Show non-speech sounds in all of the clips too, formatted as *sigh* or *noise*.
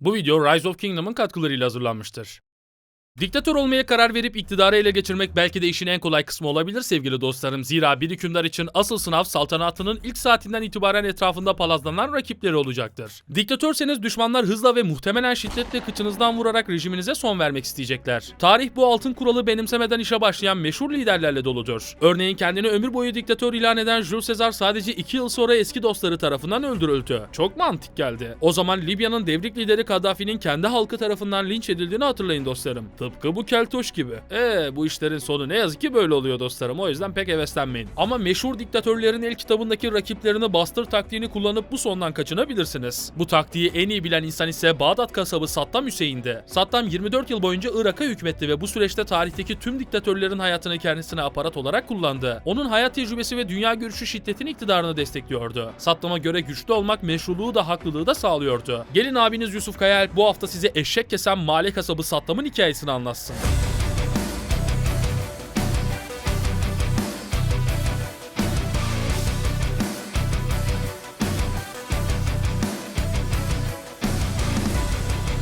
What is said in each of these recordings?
Bu video Rise of Kingdom'ın katkılarıyla hazırlanmıştır. Diktatör olmaya karar verip iktidarı ele geçirmek belki de işin en kolay kısmı olabilir sevgili dostlarım. Zira bir hükümdar için asıl sınav saltanatının ilk saatinden itibaren etrafında palazlanan rakipleri olacaktır. Diktatörseniz düşmanlar hızla ve muhtemelen şiddetle kıçınızdan vurarak rejiminize son vermek isteyecekler. Tarih bu altın kuralı benimsemeden işe başlayan meşhur liderlerle doludur. Örneğin kendini ömür boyu diktatör ilan eden Jules Caesar sadece 2 yıl sonra eski dostları tarafından öldürüldü. Çok mantık geldi. O zaman Libya'nın devrik lideri Kaddafi'nin kendi halkı tarafından linç edildiğini hatırlayın dostlarım. Tıpkı bu keltoş gibi. Ee bu işlerin sonu ne yazık ki böyle oluyor dostlarım. O yüzden pek heveslenmeyin. Ama meşhur diktatörlerin el kitabındaki rakiplerini bastır taktiğini kullanıp bu sondan kaçınabilirsiniz. Bu taktiği en iyi bilen insan ise Bağdat kasabı Saddam Hüseyin'di. Saddam 24 yıl boyunca Irak'a hükmetti ve bu süreçte tarihteki tüm diktatörlerin hayatını kendisine aparat olarak kullandı. Onun hayat tecrübesi ve dünya görüşü şiddetin iktidarını destekliyordu. Saddam'a göre güçlü olmak meşruluğu da haklılığı da sağlıyordu. Gelin abiniz Yusuf Kayal bu hafta size eşek kesen mahalle kasabı Saddam'ın hikayesini anlatsın.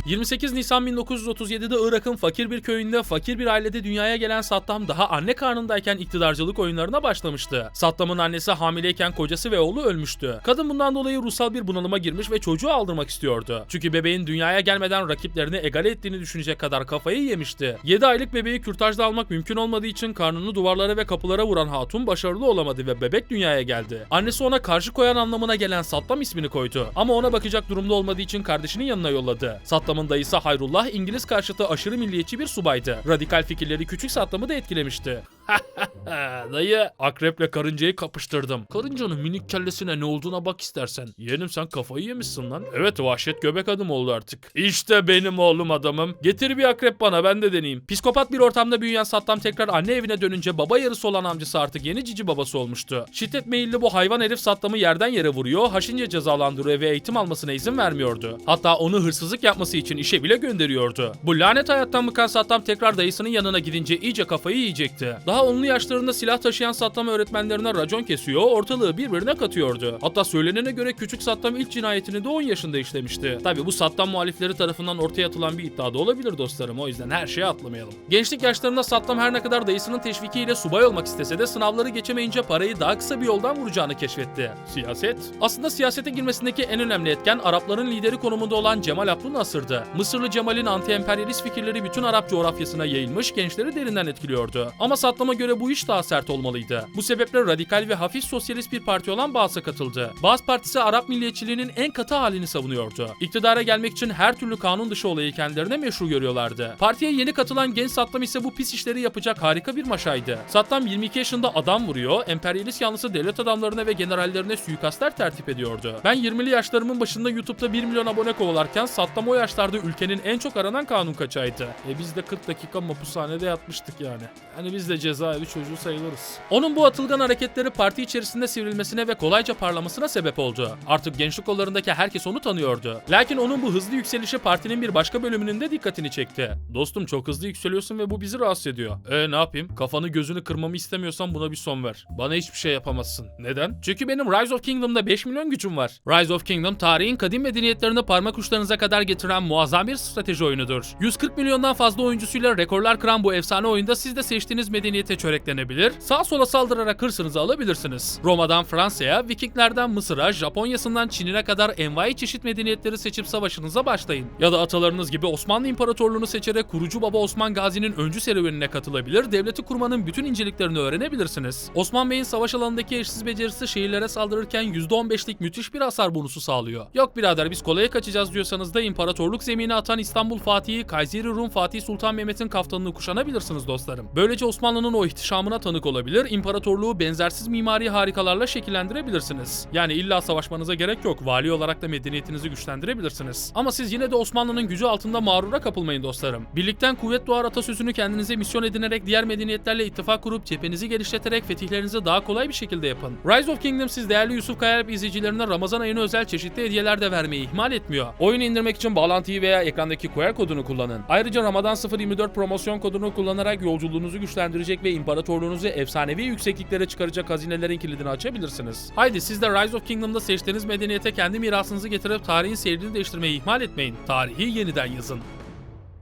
...28 Nisan 1937'de Irak'ın fakir bir köyünde fakir bir ailede dünyaya gelen Saddam daha anne karnındayken iktidarcılık oyunlarına başlamıştı. Saddam'ın annesi hamileyken kocası ve oğlu ölmüştü. Kadın bundan dolayı ruhsal bir bunalıma girmiş ve çocuğu aldırmak istiyordu. Çünkü bebeğin dünyaya gelmeden rakiplerini egale ettiğini düşünecek kadar kafayı yemişti. 7 aylık bebeği kürtajda almak mümkün olmadığı için karnını duvarlara ve kapılara vuran hatun başarılı olamadı ve bebek dünyaya geldi. Annesi ona karşı koyan anlamına gelen Saddam ismini koydu. Ama ona bakacak durumda olmadığı için kardeşinin yanına yolladı. Saddam'ın dayısı Hayrullah İngiliz karşıtı aşırı milliyetçi bir subaydı. Radikal fikirleri küçük Saddam'ı da etkilemişti. *laughs* Dayı akreple karıncayı kapıştırdım. Karıncanın minik kellesine ne olduğuna bak istersen. Yeğenim sen kafayı yemişsin lan. Evet vahşet göbek adım oldu artık. İşte benim oğlum adamım. Getir bir akrep bana ben de deneyeyim. Psikopat bir ortamda büyüyen Saddam tekrar anne evine dönünce baba yarısı olan amcası artık yeni cici babası olmuştu. Şiddet meyilli bu hayvan herif Saddam'ı yerden yere vuruyor, haşince cezalandırıyor ve eğitim almasına izin vermiyordu. Hatta onu hırsızlık yapması için işe bile gönderiyordu. Bu lanet hayattan bıkan Saddam tekrar dayısının yanına gidince iyice kafayı yiyecekti. Daha onlu yaşlarında silah taşıyan Saddam öğretmenlerine racon kesiyor, ortalığı birbirine katıyordu. Hatta söylenene göre küçük Saddam ilk cinayetini de 10 yaşında işlemişti. Tabi bu Saddam muhalifleri tarafından ortaya atılan bir iddia da olabilir dostlarım. O yüzden her şeye atlamayalım. Gençlik yaşlarında Saddam her ne kadar dayısının teşvikiyle subay olmak istese de sınavları geçemeyince parayı daha kısa bir yoldan vuracağını keşfetti. Siyaset. Aslında siyasete girmesindeki en önemli etken Arapların lideri konumunda olan Cemal Abdül Nasır'dı. Mısırlı Cemal'in anti-emperyalist fikirleri bütün Arap coğrafyasına yayılmış, gençleri derinden etkiliyordu. Ama Saddam'a göre bu iş daha sert olmalıydı. Bu sebeple radikal ve hafif sosyalist bir parti olan Baas'a katıldı. Baas Partisi Arap milliyetçiliğinin en katı halini savunuyordu. İktidara gelmek için her türlü kanun dışı olayı kendilerine meşru görüyorlardı. Partiye yeni katılan genç Saddam ise bu pis işleri yapacak harika bir maşaydı. Saddam 22 yaşında adam vuruyor, emperyalist yanlısı devlet adamlarına ve generallerine suikastler tertip ediyordu. Ben 20'li yaşlarımın başında YouTube'da 1 milyon abone kovalarken Saddam o yaşlarda ülkenin en çok aranan kanun kaçağıydı. E biz de 40 dakika mahpushanede yatmıştık yani. Hani biz de cezaevi çocuğu sayılırız. Onun bu atılgan hareketleri parti içerisinde sivrilmesine ve kolayca parlamasına sebep oldu. Artık gençlik kollarındaki herkes onu tanıyordu. Lakin onun bu hızlı yükselişi partinin bir başka bölümünün de dikkatini çekti. Dostum çok hızlı yükseliyorsun ve bu bizi rahatsız ediyor. E ne yapayım? Kafanı gözünü kırmamı istemiyorsan buna bir son ver. Bana hiçbir şey yapamazsın. Neden? Çünkü benim Rise of Kingdom'da 5 milyon gücüm var. Rise of Kingdom tarihin kadim medeniyetlerini parmak uçlarınıza kadar getiren muazzam bir strateji oyunudur. 140 milyondan fazla oyuncusuyla rekorlar kıran bu efsane oyunda siz de seçtiğiniz medeniyete çöreklenebilir, sağ sola saldırarak hırsınızı alabilirsiniz. Roma'dan Fransa'ya, Vikinglerden Mısır'a, Japonya'sından Çin'ine kadar envai çeşit medeniyetleri seçip savaşınıza başlayın. Ya da atalarınız gibi Osmanlı İmparatorluğunu seçerek kurucu baba Osman Gazi'nin öncü serüvenine katılabilir, devleti kurmanın bütün inceliklerini öğrenebilirsiniz. Osman Bey'in savaş alanındaki eşsiz becerisi şehirlere saldırırken %15'lik müthiş bir hasar bonusu sağlıyor. Yok birader biz kolaya kaçacağız diyorsanız da imparatorluk zemini atan İstanbul Fatih'i Kayseri Rum Fatih Sultan Mehmet'in kaftanını kuşanabilirsiniz dostlarım. Böylece Osmanlı'nın o ihtişamına tanık olabilir, imparatorluğu benzersiz mimari harikalarla şekillendirebilirsiniz. Yani illa savaşmanıza gerek yok, vali olarak da medeniyetinizi güçlendirebilirsiniz. Ama siz yine de Osmanlı'nın gücü altında mağrura kapılmayın dostlarım. Birlikten kuvvet doğar atasözünü kendinize misyon edinerek diğer medeniyetlerle ittifak kurup cephenizi genişleterek fetihlerinizi daha kolay bir şekilde yapın. Rise of Kingdom siz değerli Yusuf Kayalp izleyicilerine Ramazan ayına özel çeşitli hediyeler de vermeyi ihmal etmiyor. Oyunu indirmek için bağlantıyı veya ekrandaki QR kodunu kullanın. Ayrıca Ramazan 024 promosyon kodunu kullanarak yolculuğunuzu güçlendirecek getirecek ve imparatorluğunuzu efsanevi yüksekliklere çıkaracak hazinelerin kilidini açabilirsiniz. Haydi siz de Rise of Kingdom'da seçtiğiniz medeniyete kendi mirasınızı getirip tarihin seyrini değiştirmeyi ihmal etmeyin. Tarihi yeniden yazın.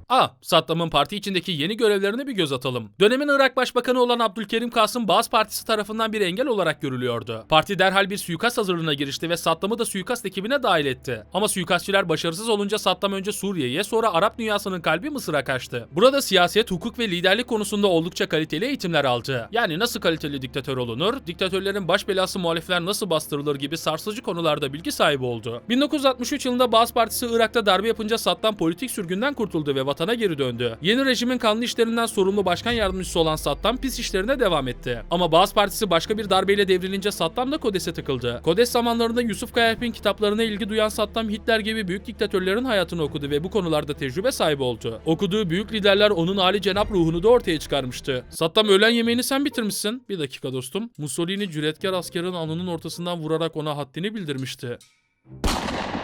A. Saddam'ın parti içindeki yeni görevlerine bir göz atalım. Dönemin Irak Başbakanı olan Abdülkerim Kasım Baas Partisi tarafından bir engel olarak görülüyordu. Parti derhal bir suikast hazırlığına girişti ve Saddam'ı da suikast ekibine dahil etti. Ama suikastçiler başarısız olunca Saddam önce Suriye'ye sonra Arap dünyasının kalbi Mısır'a kaçtı. Burada siyaset, hukuk ve liderlik konusunda oldukça kaliteli eğitimler aldı. Yani nasıl kaliteli diktatör olunur, diktatörlerin baş belası muhalifler nasıl bastırılır gibi sarsıcı konularda bilgi sahibi oldu. 1963 yılında Baas Partisi Irak'ta darbe yapınca Saddam politik sürgünden kurtuldu ve vatana geri döndü. Yeni rejimin kanlı işlerinden sorumlu başkan yardımcısı olan Saddam pis işlerine devam etti. Ama Baas Partisi başka bir darbeyle devrilince Saddam da Kodes'e tıkıldı. Kodes zamanlarında Yusuf Kayalp'in kitaplarına ilgi duyan Saddam Hitler gibi büyük diktatörlerin hayatını okudu ve bu konularda tecrübe sahibi oldu. Okuduğu büyük liderler onun Ali Cenap ruhunu da ortaya çıkarmıştı. Saddam öğlen yemeğini sen bitirmişsin. Bir dakika dostum. Mussolini cüretkar askerin alnının ortasından vurarak ona haddini bildirmişti.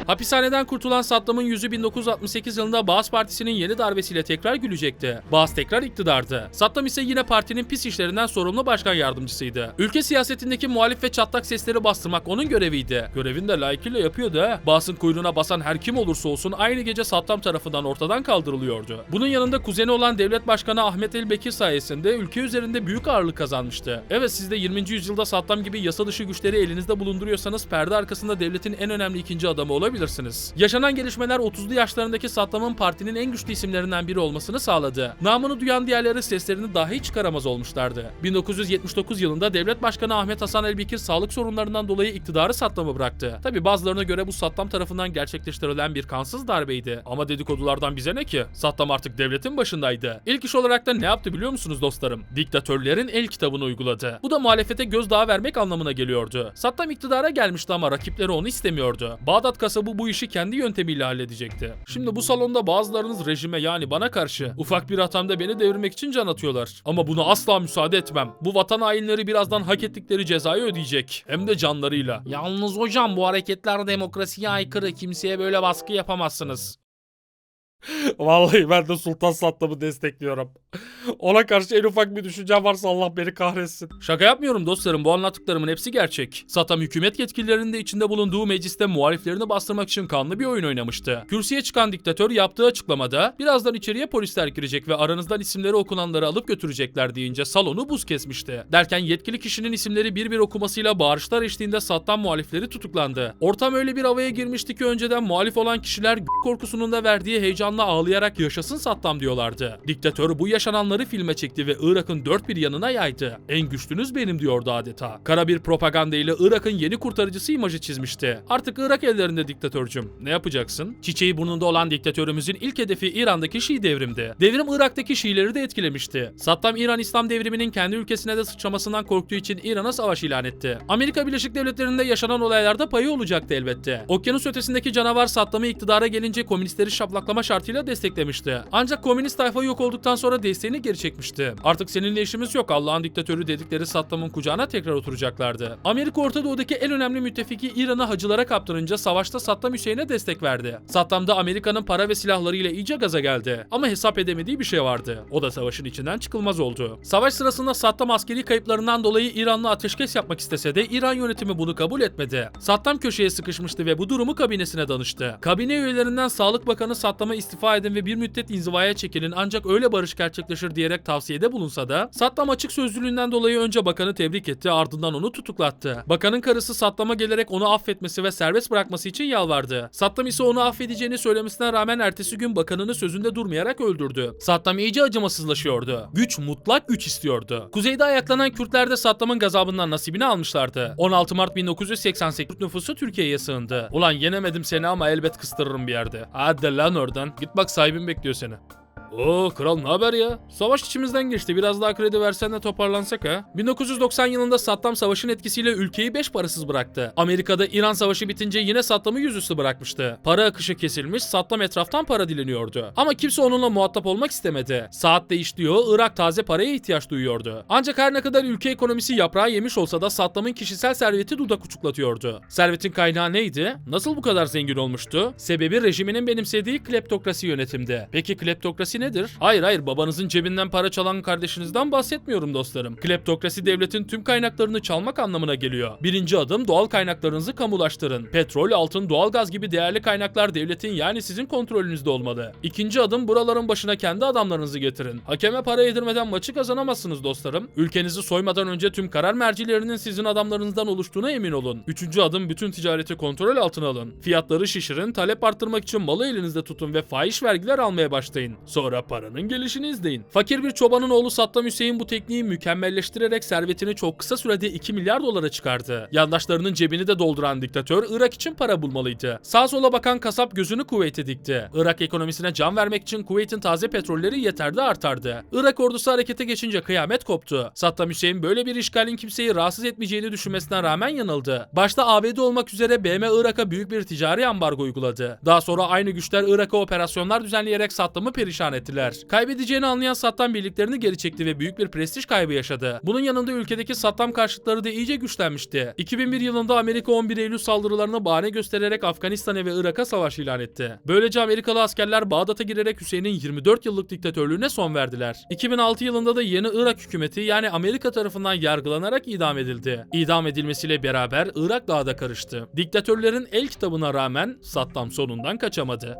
Hapishaneden kurtulan Saddam'ın yüzü 1968 yılında Baas Partisi'nin yeni darbesiyle tekrar gülecekti. Baas tekrar iktidardı. Saddam ise yine partinin pis işlerinden sorumlu başkan yardımcısıydı. Ülke siyasetindeki muhalif ve çatlak sesleri bastırmak onun göreviydi. Görevini de layıkıyla yapıyordu ha. Baas'ın kuyruğuna basan her kim olursa olsun aynı gece Saddam tarafından ortadan kaldırılıyordu. Bunun yanında kuzeni olan devlet başkanı Ahmet El Bekir sayesinde ülke üzerinde büyük ağırlık kazanmıştı. Evet siz de 20. yüzyılda Saddam gibi yasa dışı güçleri elinizde bulunduruyorsanız perde arkasında devletin en önemli ikinci adamı olabilirsiniz. Yaşanan gelişmeler 30'lu yaşlarındaki Saddam'ın partinin en güçlü isimlerinden biri olmasını sağladı. Namını duyan diğerleri seslerini dahi çıkaramaz olmuşlardı. 1979 yılında devlet başkanı Ahmet Hasan Elbekir sağlık sorunlarından dolayı iktidarı Saddam'a bıraktı. Tabi bazılarına göre bu Saddam tarafından gerçekleştirilen bir kansız darbeydi. Ama dedikodulardan bize ne ki? Saddam artık devletin başındaydı. İlk iş olarak da ne yaptı biliyor musunuz dostlarım? Diktatörlerin el kitabını uyguladı. Bu da muhalefete gözdağı vermek anlamına geliyordu. Saddam iktidara gelmişti ama rakipleri onu istemiyordu. Bağdat kasabı bu işi kendi yöntemiyle halledecekti. Şimdi bu salonda bazılarınız rejime yani bana karşı ufak bir hatamda beni devirmek için can atıyorlar. Ama buna asla müsaade etmem. Bu vatan hainleri birazdan hak ettikleri cezayı ödeyecek. Hem de canlarıyla. Yalnız hocam bu hareketler demokrasiye aykırı. Kimseye böyle baskı yapamazsınız. *laughs* Vallahi ben de Sultan Saddam'ı destekliyorum. Ona karşı en ufak bir düşüncem varsa Allah beni kahretsin. Şaka yapmıyorum dostlarım bu anlattıklarımın hepsi gerçek. Saddam hükümet yetkililerinin de içinde bulunduğu mecliste muhaliflerini bastırmak için kanlı bir oyun oynamıştı. Kürsüye çıkan diktatör yaptığı açıklamada birazdan içeriye polisler girecek ve aranızdan isimleri okunanları alıp götürecekler deyince salonu buz kesmişti. Derken yetkili kişinin isimleri bir bir okumasıyla bağırışlar eşliğinde Saddam muhalifleri tutuklandı. Ortam öyle bir havaya girmişti ki önceden muhalif olan kişiler korkusunun da verdiği heyecanla ağlayarak yaşasın Saddam diyorlardı. Diktatör bu yaşananları filme çekti ve Irak'ın dört bir yanına yaydı. En güçlünüz benim diyordu adeta. Kara bir propaganda ile Irak'ın yeni kurtarıcısı imajı çizmişti. Artık Irak ellerinde diktatörcüm. Ne yapacaksın? Çiçeği burnunda olan diktatörümüzün ilk hedefi İran'daki Şii devrimdi. Devrim Irak'taki Şiileri de etkilemişti. Saddam İran İslam devriminin kendi ülkesine de sıçramasından korktuğu için İran'a savaş ilan etti. Amerika Birleşik Devletleri'nde yaşanan olaylarda payı olacaktı elbette. Okyanus ötesindeki canavar Saddam'ı iktidara gelince komünistleri şaplaklama şartıyla desteklemişti. Ancak komünist tayfa yok olduktan sonra desteğini geri çekmişti. Artık seninle işimiz yok Allah'ın diktatörü dedikleri Saddam'ın kucağına tekrar oturacaklardı. Amerika Orta Doğu'daki en önemli müttefiki İran'ı hacılara kaptırınca savaşta Saddam Hüseyin'e destek verdi. Saddam da Amerika'nın para ve silahlarıyla iyice gaza geldi. Ama hesap edemediği bir şey vardı. O da savaşın içinden çıkılmaz oldu. Savaş sırasında Saddam askeri kayıplarından dolayı İran'la ateşkes yapmak istese de İran yönetimi bunu kabul etmedi. Saddam köşeye sıkışmıştı ve bu durumu kabinesine danıştı. Kabine üyelerinden Sağlık Bakanı Saddam'a istifa edin ve bir müddet inzivaya çekilin ancak öyle barış gerçekleşir diyerek tavsiyede bulunsa da Saddam açık sözlülüğünden dolayı önce bakanı tebrik etti ardından onu tutuklattı. Bakanın karısı Saddam'a gelerek onu affetmesi ve serbest bırakması için yalvardı. Saddam ise onu affedeceğini söylemesine rağmen ertesi gün bakanını sözünde durmayarak öldürdü. Saddam iyice acımasızlaşıyordu. Güç mutlak güç istiyordu. Kuzeyde ayaklanan Kürtler de Saddam'ın gazabından nasibini almışlardı. 16 Mart 1988 Kürt nüfusu Türkiye'ye sığındı. Ulan yenemedim seni ama elbet kıstırırım bir yerde. Hadi lan oradan. Git bak sahibin bekliyor seni. Oo kral ne haber ya? Savaş içimizden geçti. Biraz daha kredi versen de toparlansak ha. 1990 yılında Saddam savaşın etkisiyle ülkeyi beş parasız bıraktı. Amerika'da İran savaşı bitince yine Saddam'ı yüzüstü bırakmıştı. Para akışı kesilmiş, Saddam etraftan para dileniyordu. Ama kimse onunla muhatap olmak istemedi. Saat değişiyor, Irak taze paraya ihtiyaç duyuyordu. Ancak her ne kadar ülke ekonomisi yaprağı yemiş olsa da Saddam'ın kişisel serveti dudak uçuklatıyordu. Servetin kaynağı neydi? Nasıl bu kadar zengin olmuştu? Sebebi rejiminin benimsediği kleptokrasi yönetimdi. Peki kleptokrasi nedir? Hayır hayır babanızın cebinden para çalan kardeşinizden bahsetmiyorum dostlarım. Kleptokrasi devletin tüm kaynaklarını çalmak anlamına geliyor. Birinci adım doğal kaynaklarınızı kamulaştırın. Petrol, altın, doğalgaz gibi değerli kaynaklar devletin yani sizin kontrolünüzde olmalı. İkinci adım buraların başına kendi adamlarınızı getirin. Hakeme para yedirmeden maçı kazanamazsınız dostlarım. Ülkenizi soymadan önce tüm karar mercilerinin sizin adamlarınızdan oluştuğuna emin olun. Üçüncü adım bütün ticareti kontrol altına alın. Fiyatları şişirin, talep arttırmak için malı elinizde tutun ve fahiş vergiler almaya başlayın. Sonra paranın gelişini izleyin. Fakir bir çobanın oğlu Saddam Hüseyin bu tekniği mükemmelleştirerek servetini çok kısa sürede 2 milyar dolara çıkardı. Yandaşlarının cebini de dolduran diktatör Irak için para bulmalıydı. Sağa sola bakan kasap gözünü Kuveyt'e dikti. Irak ekonomisine can vermek için Kuveyt'in taze petrolleri yeter de artardı. Irak ordusu harekete geçince kıyamet koptu. Saddam Hüseyin böyle bir işgalin kimseyi rahatsız etmeyeceğini düşünmesine rağmen yanıldı. Başta ABD olmak üzere BM Irak'a büyük bir ticari ambargo uyguladı. Daha sonra aynı güçler Irak'a operasyonlar düzenleyerek Saddam'ı perişan ettiler. Kaybedeceğini anlayan Saddam birliklerini geri çekti ve büyük bir prestij kaybı yaşadı. Bunun yanında ülkedeki Saddam karşıtları da iyice güçlenmişti. 2001 yılında Amerika 11 Eylül saldırılarını bahane göstererek Afganistan'a ve Irak'a savaş ilan etti. Böylece Amerikalı askerler Bağdat'a girerek Hüseyin'in 24 yıllık diktatörlüğüne son verdiler. 2006 yılında da yeni Irak hükümeti yani Amerika tarafından yargılanarak idam edildi. İdam edilmesiyle beraber Irak daha da karıştı. Diktatörlerin el kitabına rağmen Saddam sonundan kaçamadı.